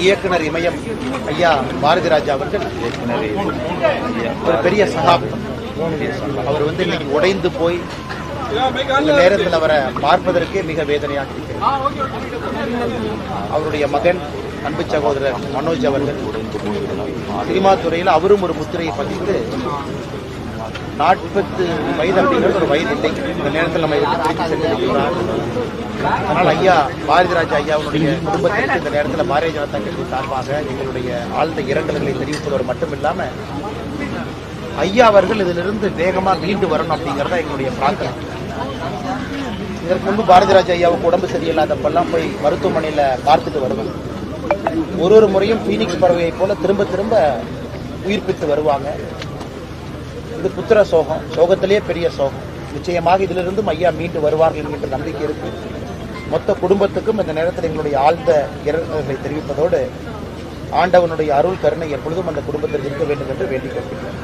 இயக்குனர் இமயம் ஐயா பாரதி ராஜா அவர்கள் ஒரு பெரிய சகாப்தம். அவர் வந்து இன்னைக்கு உடைந்து போய் இந்த நேரத்தில் அவரை பார்ப்பதற்கே மிக வேதனையாக இருக்கிறது அவருடைய மகன் அன்பு சகோதரர் மனோஜ் அவர்கள். சினிமா துறையில் அவரும் ஒரு முத்திரையை பதித்து நாற்பத்து வயது அப்படிங்கிறது ஒரு வயது இல்லை. இந்த நேரத்தில் நம்ம இதுக்கு திருப்பி சென்றிருக்கிறார் அதனால் ஐயா பாரதிராஜ் ஐயாவுடைய குடும்பத்திற்கு இந்த நேரத்தில் பாரதிய ஜனதா கட்சி சார்பாக எங்களுடைய ஆழ்ந்த இரங்கல்களை தெரிவிப்பதோடு மட்டும் இல்லாமல் ஐயா அவர்கள் இதிலிருந்து வேகமாக மீண்டு வரணும் அப்படிங்கிறதா எங்களுடைய பிரார்த்தனை. இதற்கு முன்பு பாரதிராஜா ஐயாவுக்கு உடம்பு சரியில்லாதப்பெல்லாம் போய் மருத்துவமனையில் பார்த்துட்டு வருவோம் ஒரு ஒரு முறையும் பீனிக்ஸ் பறவையைப் போல திரும்ப திரும்ப உயிர்ப்பித்து வருவாங்க. இது புத்திர சோகம். சோகத்திலேயே பெரிய சோகம். நிச்சயமாக இதிலிருந்து ஐயா மீண்டு வருவார்கள் என்கின்ற நம்பிக்கை இருக்கு. மொத்த குடும்பத்துக்கும் இந்த நேரத்தில் எங்களுடைய ஆழ்ந்த இரங்கல்களை தெரிவிப்பதோடு ஆண்டவனுடைய அருள் கருணை எப்பொழுதும் அந்த குடும்பத்தில் இருக்க வேண்டும் என்று வேண்டிக் கொள்கிறேன்.